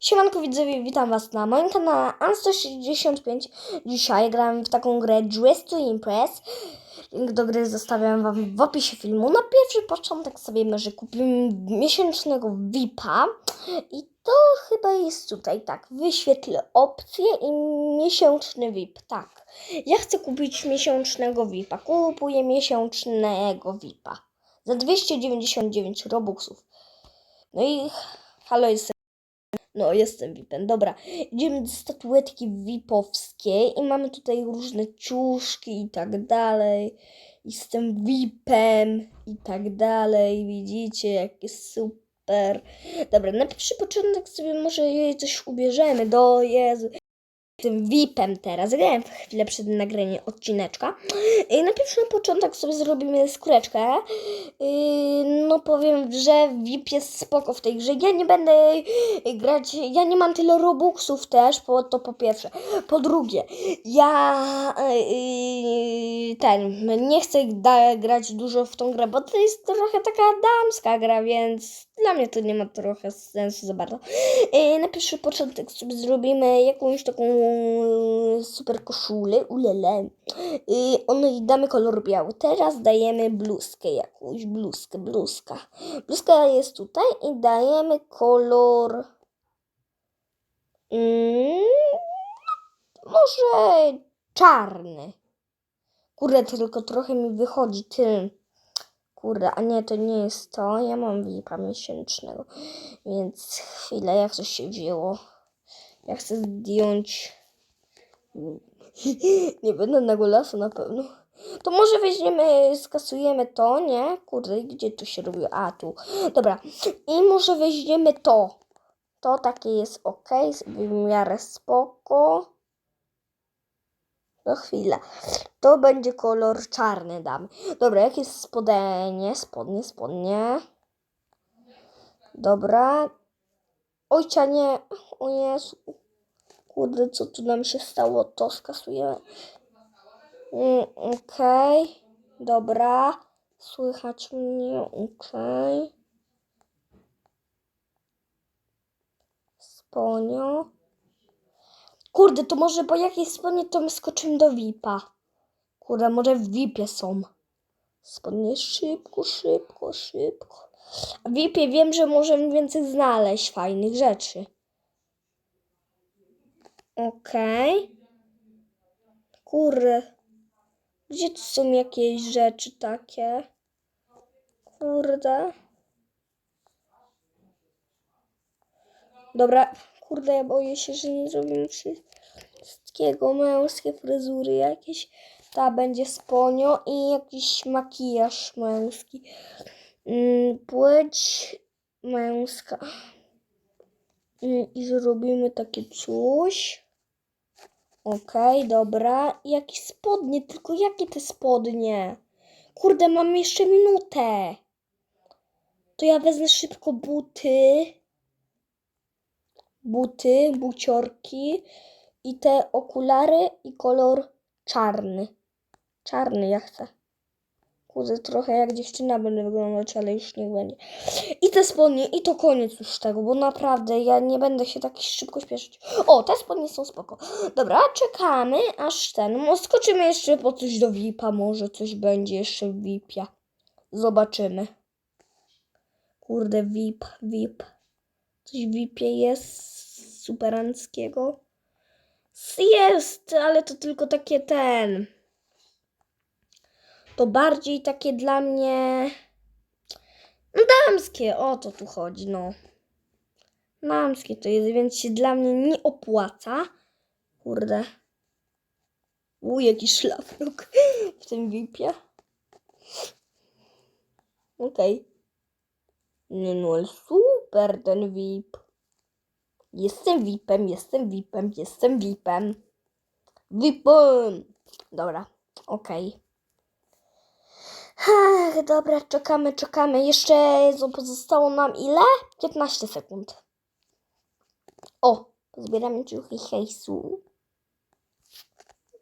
Siemanko widzowie, witam was na moim kanale An165. Dzisiaj gramy w taką grę Dress to Impress. Link do gry zostawiam wam w opisie filmu. Na pierwszy początek sobie może kupimy miesięcznego VIPa. I to chyba jest tutaj, tak. Wyświetlę opcje i miesięczny VIP, tak. Ja chcę kupić miesięcznego VIPa. Kupuję miesięcznego VIPa. Za 299 robuxów. No i halo, jestem no, jestem VIPem. Dobra, idziemy do statuetki VIPowskiej i mamy tutaj różne ciuszki i tak dalej. Jestem VIPem i tak dalej. Widzicie, jak jest super. Dobra, na pierwszy początek sobie może jej coś ubierzemy. Do Jezu. Tym VIPem teraz. Grałem chwilę przed nagraniem odcineczka. I na pierwszy początek sobie zrobimy skóreczkę. Yy, no powiem, że VIP jest spoko w tej grze. Ja nie będę grać, ja nie mam tyle robuxów też, po, to po pierwsze. Po drugie, ja yy, ten, nie chcę grać dużo w tą grę, bo to jest trochę taka damska gra, więc dla mnie to nie ma trochę sensu za bardzo. Yy, na pierwszy początek sobie zrobimy jakąś taką super koszulę, ulele. Yy, ono i damy kolor biały. Teraz dajemy bluzkę jakąś, bluzkę, bluzka. Bluzka jest tutaj i dajemy kolor. Mm, może czarny. Kurde, tylko trochę mi wychodzi tym. Kurde, a nie, to nie jest to. Ja mam VIPa miesięcznego. Więc chwilę, jak to się wzięło. Ja chcę zdjąć. nie będę na golasu na pewno. To może weźmiemy, skasujemy to, nie? Kurde, gdzie to się robiło? A, tu. Dobra. I może weźmiemy to. To takie jest ok, w miarę spoko. No chwilę. To będzie kolor czarny damy. Dobra, jakie jest spodenie? Spodnie, spodnie. Dobra. Ojcia nie. O Jezu. Kurde, co tu nam się stało? To skasujemy. Mm, Okej. Dobra. Słychać mnie. Okej. Sponio. Kurde, to może po jakiej spodnie to my skoczymy do VIP-a. Kurde, może w VIP-ie są. Spodnie szybko, szybko, szybko. A w VIP-ie wiem, że możemy więcej znaleźć fajnych rzeczy. Okej. Kurde. Gdzie tu są jakieś rzeczy takie? Kurde. Dobra, kurde, ja boję się, że nie zrobimy wszystkiego. Męskie fryzury jakieś. Ta będzie sponio i jakiś makijaż męski. Mm, Płeć męska. Mm, I zrobimy takie coś. Okej, dobra. I jakieś spodnie, tylko jakie te spodnie? Kurde, mam jeszcze minutę. To ja wezmę szybko buty buty, buciorki i te okulary i kolor czarny. Czarny ja chcę. Kurde, trochę jak dziewczyna będę wyglądać, ale już niech będzie. I te spodnie, i to koniec już tego, bo naprawdę ja nie będę się tak szybko śpieszyć. O, te spodnie są spoko. Dobra, czekamy, aż ten. No, skoczymy jeszcze po coś do VIP-a, może coś będzie jeszcze VIP-ie. Zobaczymy. Kurde, VIP, VIP. Coś w VIP-ie jest superanckiego. Jest, ale to tylko takie ten. To bardziej takie dla mnie. Damskie, o to tu chodzi, no. Damskie to jest, więc się dla mnie nie opłaca. Kurde. U, jaki szlafrok w tym VIP-ie. Okej. Nie no, ale super ten VIP. Jestem VIPem, jestem VIPem, jestem VIPem. VIPem! Dobra, okej. Okay. Dobra, czekamy, czekamy. Jeszcze pozostało nam ile? 15 sekund. O, zbieramy ciuchy hejsu.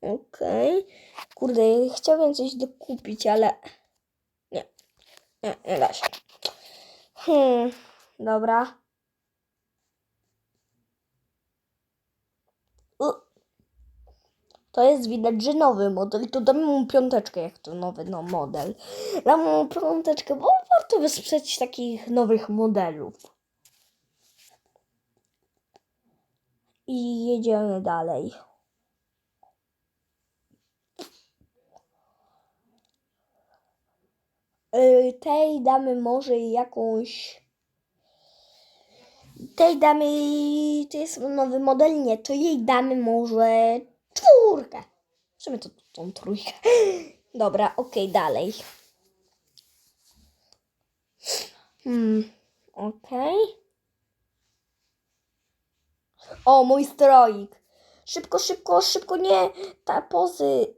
Okej. Okay. Kurde, chciałbym coś dokupić, ale... Nie, nie, nie da się. Hmm, dobra. U. To jest widać, że nowy model. To damy mu piąteczkę, jak to nowy no, model. Damy mu piąteczkę, bo warto wesprzeć takich nowych modelów. I jedziemy dalej. Tej damy może jakąś. Tej damy. To jest nowy model? Nie, to jej damy może czwórkę. W to tą trójkę. Dobra, okej, dalej. Hmm, okej. O, mój stroik. Szybko, szybko, szybko, nie. Ta pozy.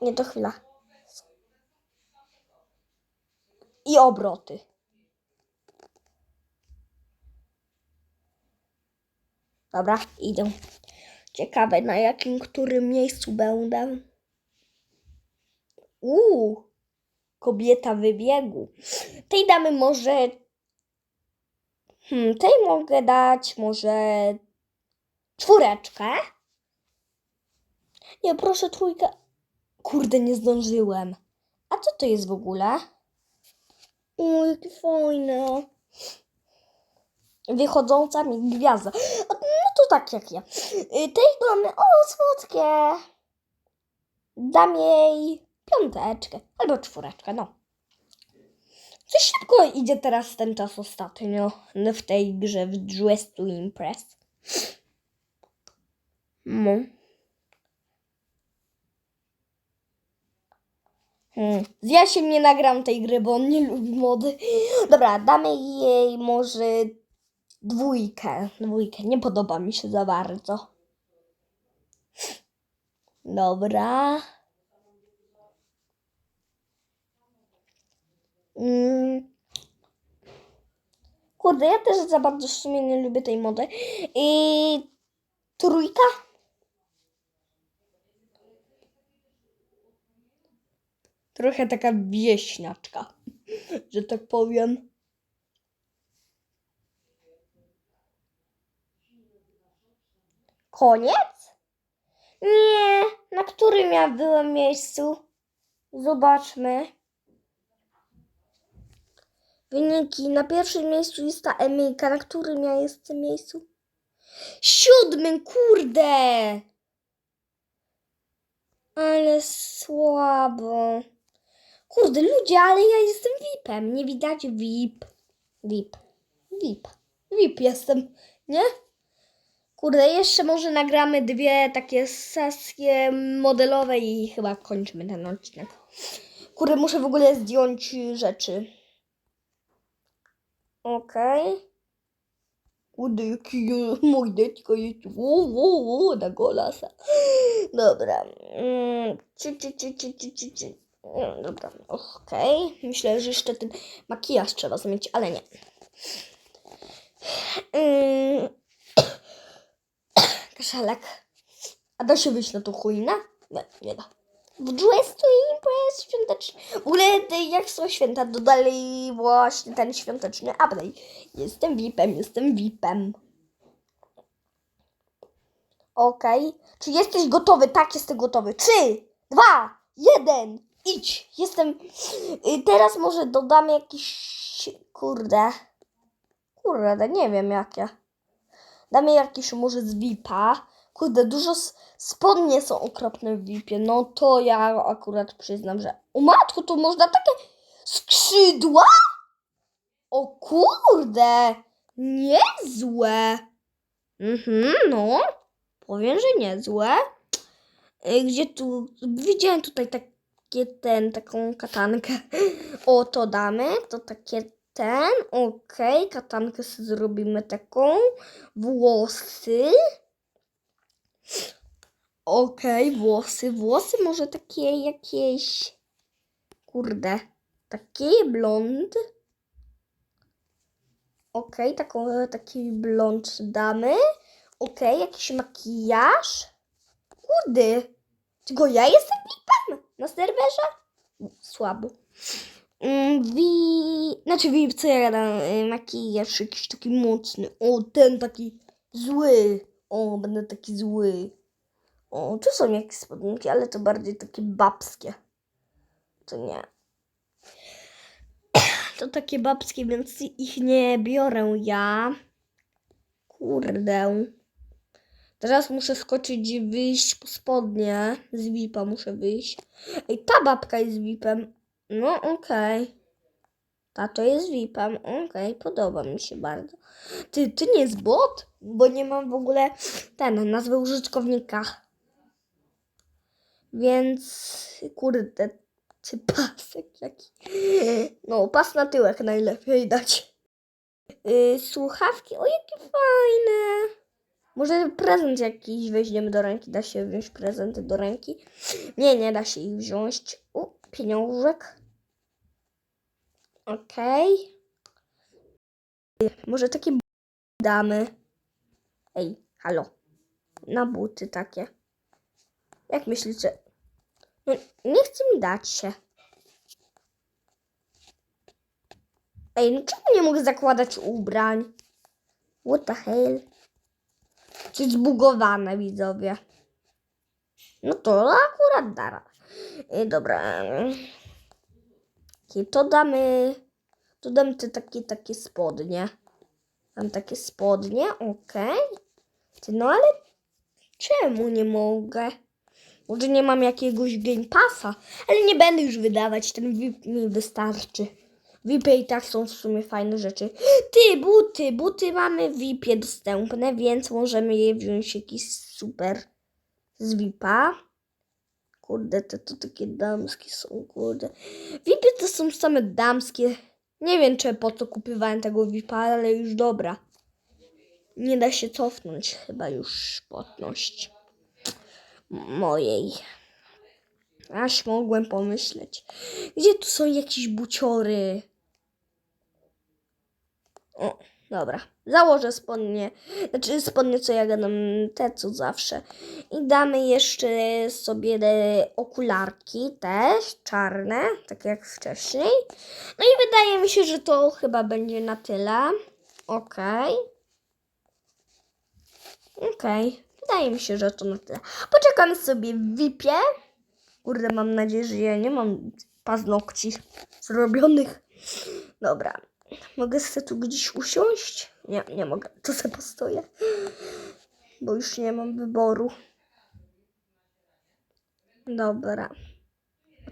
Nie, to chwila. I obroty. Dobra, idę. Ciekawe, na jakim, którym miejscu będę. Uuu, kobieta wybiegu. Tej damy może. Hmm, tej mogę dać może czwóreczkę. Nie, proszę trójkę. Kurde, nie zdążyłem. A co to jest w ogóle? O, jakie fajne. Wychodząca mi gwiazda. No to tak jak ja. Y, Tej damy, o, słodkie. Dam jej piąteczkę albo czwóreczkę, no. Coś szybko idzie teraz ten czas ostatnio w tej grze w Dress to Impress. No. Hmm. Ja się nie nagram tej gry, bo on nie lubi mody. Dobra, damy jej może dwójkę. Dwójkę. Nie podoba mi się za bardzo. Dobra. Mm. Kurde, ja też za bardzo w sumie nie lubię tej mody. I trójka? Trochę taka wieśniaczka, że tak powiem. Koniec? Nie, na którym ja byłem miejscu? Zobaczmy. Wyniki. Na pierwszym miejscu jest ta Emilka. Na którym ja jestem miejscu? Siódmym, kurde! Ale słabo. Kurde, ludzie, ale ja jestem VIP-em. Nie widać VIP. VIP. VIP. VIP jestem, nie? Kurde, jeszcze może nagramy dwie takie sesje modelowe i chyba kończymy ten odcinek. Kurde, muszę w ogóle zdjąć rzeczy. Okej. Kurde, jaki mój dziecko jest wo, wo, wo, na golasa. Dobra. Mm, ci, ci, ci, ci, ci, ci. No, dobra, okej. Myślę, że jeszcze ten makijaż trzeba zmienić, ale nie. Mm. Kaszelek. A da się wyjść na tą chuinę? Nie, nie da. W Dress to Impress świąteczny. W ogóle jak są święta, dodali właśnie ten świąteczny update. Jestem VIP-em, jestem VIP-em. Okej. Czy jesteś gotowy? Tak, jestem gotowy. Trzy, dwa, jeden, idź. Jestem. Y, Teraz może dodam jakiś. Kurde. Kurde, nie wiem jakie. Damy jakiś może z VIP-a. Kurde, dużo spodnie są okropne w VIP-ie. No to ja akurat przyznam, że. O matku, tu można takie skrzydła? O kurde! Niezłe! Mhm, no. Powiem, że niezłe. Y, Gdzie tu. Widziałem tutaj takie ten, taką katankę. O, to damy. To takie ten. Okej, katankę sobie zrobimy taką. Włosy. Okej, włosy. Włosy może takie jakieś. Kurde. Takie blond. Okej, taką, taki blond damy. Okej, jakiś makijaż. Kurde. Tylko ja jestem VIP-em na serwerze? Słabo. Mm, wi... Znaczy VIP, co ja gadam? Y, Makijaż jakiś taki mocny. O, ten taki zły. O, będę taki zły. O, tu są jakieś spodniki, ale to bardziej takie babskie. To nie. To takie babskie, więc ich nie biorę ja. Kurde. Teraz muszę skoczyć i wyjść po spodnie. Z VIP-a muszę wyjść. Ej, ta babka jest VIP-em. No, okej. Ta to jest VIP-em. Okej, podoba mi się bardzo. Ty, ty nie jest bot? Bo nie mam w ogóle ten, nazwy użytkownika. Więc, kurde, czy pasek jaki. No, pas na tyłek najlepiej dać. Yy, słuchawki, o jakie fajne. Może prezent jakiś weźmiemy do ręki. Da się wziąć prezenty do ręki? Nie, nie da się ich wziąć. U, pieniążek. Okej. Może takie damy. Ej, halo. Na buty takie. Jak myślicie? No, nie chce mi dać się. Ej, no czemu nie mogę zakładać ubrań? What the hell? Czy zbugowane, widzowie? No to akurat dara. Ej, dobra. Okay, to damy... To dam te takie, takie spodnie. Dam takie spodnie, okej. Ty, No ale czemu nie mogę? Może nie mam jakiegoś Game Passa, ale nie będę już wydawać, ten VIP mi wystarczy. W i tak są w sumie fajne rzeczy. Ty, buty, buty mamy w VIPie dostępne, więc możemy je wziąć jakiś super z VIPa. Kurde, te to takie damskie są, kurde. VIPy to są same damskie. Nie wiem, czy po co kupywałem tego VIPa, ale już dobra. Nie da się cofnąć chyba już płatności mojej. Aż mogłem pomyśleć. Gdzie tu są jakieś buciory? O, dobra. Założę spodnie. Znaczy spodnie, co ja gadam, te co zawsze. I damy jeszcze sobie okularki też, czarne, tak jak wcześniej. No i wydaje mi się, że to chyba będzie na tyle. Okej. Okej. Wydaje mi się, że to na tyle. Poczekam sobie w VIP-ie. Kurde, mam nadzieję, że ja nie mam paznokci zrobionych. Dobra. Mogę sobie tu gdzieś usiąść? Nie, nie mogę. To sobie postoję. Bo już nie mam wyboru. Dobra.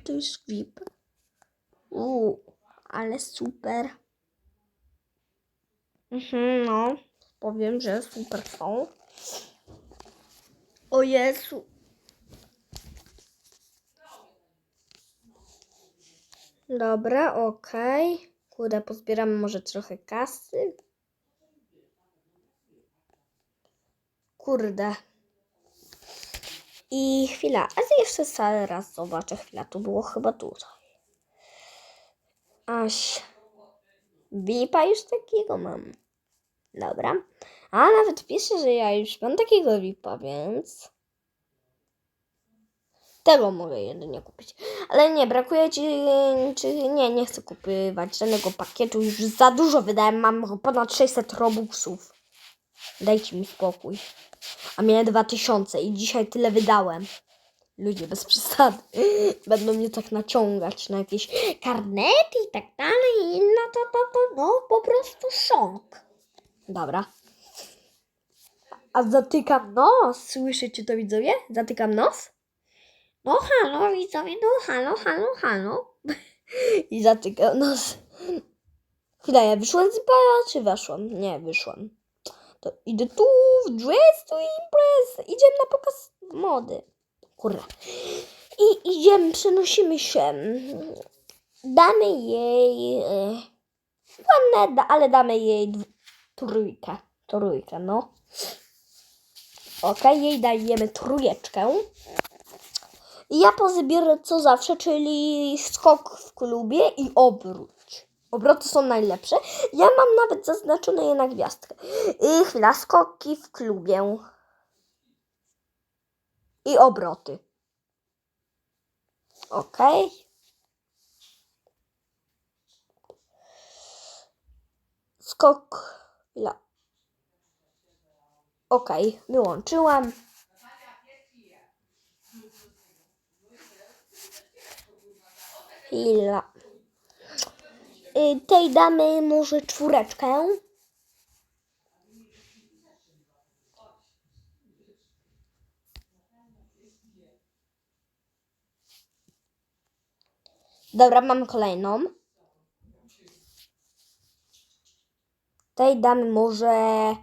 To jest VIP. Uuu, ale super. Mhm, no. Powiem, że super są. O Jezu. Dobra, okej. Kurde, pozbieramy może trochę kasy. Kurde. I chwila, a jeszcze sobie raz zobaczę. Chwila, to było chyba tutaj. Aś. Bipa już takiego mam. Dobra. A nawet pisze, że ja już mam takiego VIPa, więc tego mogę jedynie kupić. Ale nie, brakuje ci, czy nie, nie chcę kupować żadnego pakietu, już za dużo wydałem, mam ponad 600 robuxów. Dajcie mi spokój. A miałem 2000 i dzisiaj tyle wydałem. Ludzie bez przesady będą mnie tak naciągać na jakieś karnety i tak dalej. I no to, to, to, no po prostu szok. Dobra. A zatykam nos. Słyszycie to widzowie? Zatykam nos. No halo widzowie, no halo, halo, halo. I zatykam nos. Chwila, ja wyszłam z bara, czy weszłam? Nie, wyszłam. To idę tu w dress to impress. Idziemy na pokaz mody. Kurwa. I idziemy, przenosimy się. Damy jej... e, Ładne, ale damy jej trójkę. Trójkę, no. Okej, jej dajemy trójeczkę. Ja pozybiorę co zawsze, czyli skok w klubie i obróć. Obroty są najlepsze. Ja mam nawet zaznaczone je na gwiazdkę. I chwila, skoki w klubie. I obroty. Okej. Skok. Chwila. Okej, wyłączyłam. Chwila. Y, tej damy może czwóreczkę. Dobra, mam kolejną. Tej damy może.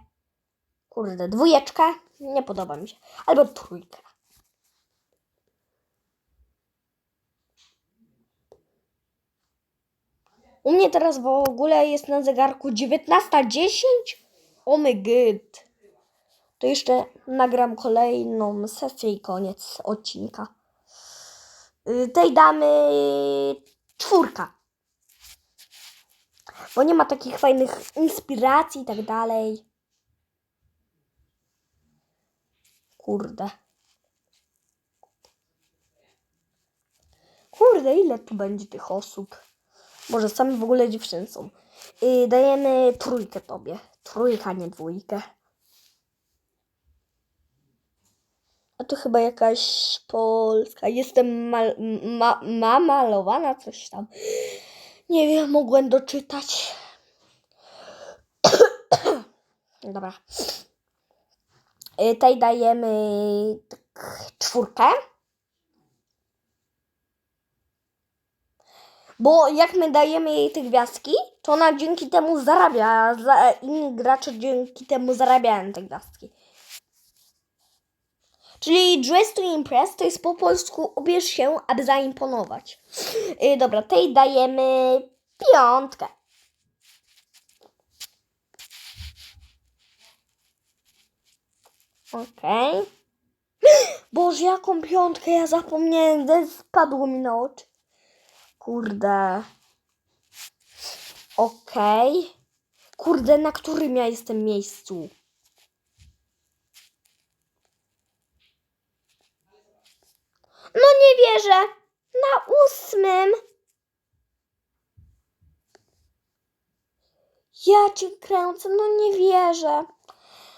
Kurde, dwójeczkę. Nie podoba mi się. Albo trójkę. U mnie teraz w ogóle jest na zegarku 19.10. O my god. To jeszcze nagram kolejną sesję i koniec odcinka. Y, Tej damy czwórka. Bo nie ma takich fajnych inspiracji i tak dalej. Kurde. Kurde, ile tu będzie tych osób? Może same w ogóle dziewczyny są. Dajemy trójkę tobie. Trójka, nie dwójkę. A to chyba jakaś polska. Jestem mal, ma, ma malowana, coś tam. Nie wiem, mogłem doczytać. Dobra. Yy, tej dajemy tak, czwórkę. Bo jak my dajemy jej te gwiazdki, to ona dzięki temu zarabia. Za, inni gracze dzięki temu zarabiają te gwiazdki. Czyli dress to impress to jest po polsku ubierz się, aby zaimponować. Yy, dobra, tej dajemy piątkę. Okej. Boże, jaką piątkę ja zapomniałem, spadło mi na oczy. Kurde. Okej. Kurde, na którym ja jestem miejscu? No nie wierzę. Na ósmym. Ja cię kręcę, no nie wierzę.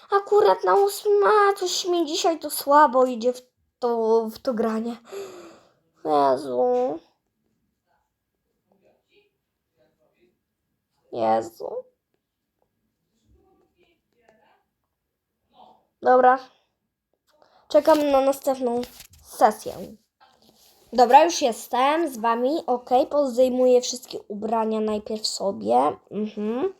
Akurat na ósmym, a coś mi dzisiaj to słabo idzie w to, w to granie. Jezu. Jezu. Dobra. Czekam na następną sesję. Dobra, już jestem z wami. Ok, pozdejmuję wszystkie ubrania najpierw sobie. Mhm.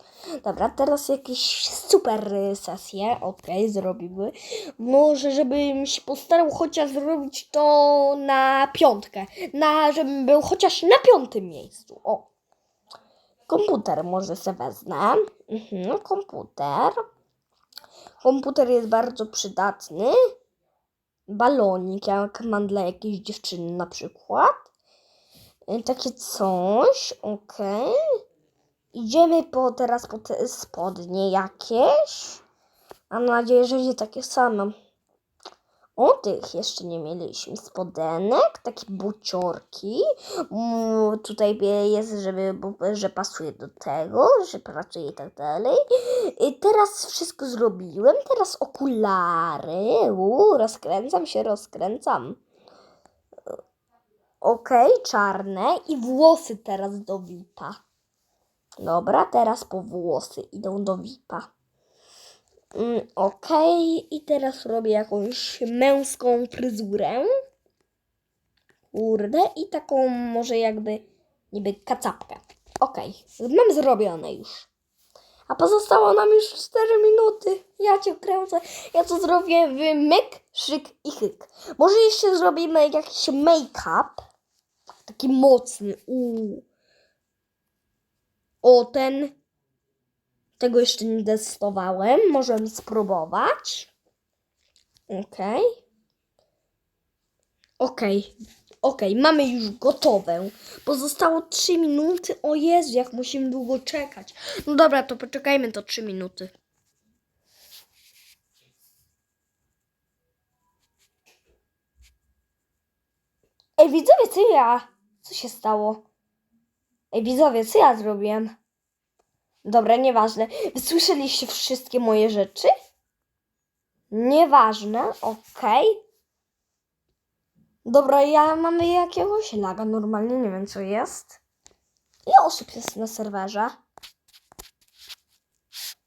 Dobra, teraz jakieś super sesje. Ok, zrobiły. Może, żebym się postarał chociaż zrobić to na piątkę. Na, żebym był chociaż na piątym miejscu. O. Komputer może se wezmę. Mhm, komputer. Komputer jest bardzo przydatny. Balonik, jak mam dla jakiejś dziewczyny na przykład. Y, Takie coś, ok. Idziemy po, teraz po te spodnie jakieś. Mam nadzieję, że nie takie same. O, tych jeszcze nie mieliśmy. Spodenek, takie buciorki. Mm, tutaj jest, żeby, że pasuje do tego, że pracuje i tak dalej. I teraz wszystko zrobiłem. Teraz okulary. Uuu, rozkręcam się, rozkręcam. Okej, czarne. I włosy teraz do VIP-a. Dobra, teraz po włosy idą do VIP-a. Mm, Okej, i teraz robię jakąś męską fryzurę. Kurde, i taką może jakby niby kacapkę. Okej, mam zrobione już. A pozostało nam już 4 minuty. Ja cię kręcę. Ja to zrobię w myk, szyk i hyk. Może jeszcze zrobimy jakiś make-up. Taki mocny. Uuu. O, ten tego jeszcze nie testowałem. Możemy spróbować. Okej. Okej. Okej, mamy już gotowe. Pozostało 3 minuty. O Jezu, jak musimy długo czekać. No dobra, to poczekajmy to 3 minuty. Ej, widzowie, co ja? Co się stało? Ej, widzowie, co ja zrobiłem? Dobra, nieważne. Wysłyszeliście wszystkie moje rzeczy? Nieważne, okej. Dobra, ja mamy jakiegoś laga normalnie, nie wiem co jest. Ile osób jest na serwerze?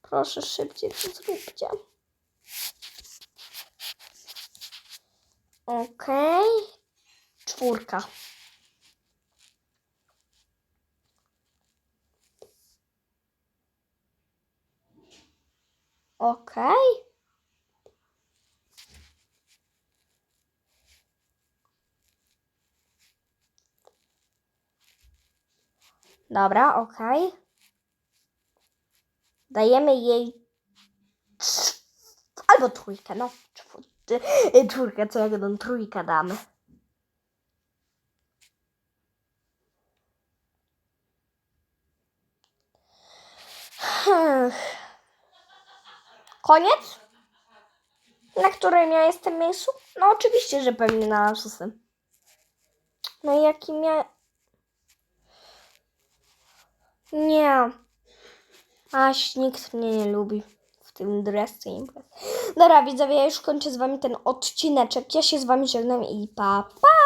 Proszę szybciej to zróbcie. Okej. Czwórka. Okej. Dobra, okej. Dajemy jej albo trójkę, no. czwór- y, Czwórkę, co jak trójkę damy. Hmm. Koniec? Na którym ja jestem miejscu? No oczywiście, że pewnie na szóstym. No jakim ja... Nie. Aś, nikt mnie nie lubi w tym dressu imprez. Dobra, widzowie, ja już kończę z wami ten odcineczek. Ja się z wami żegnam i pa, pa!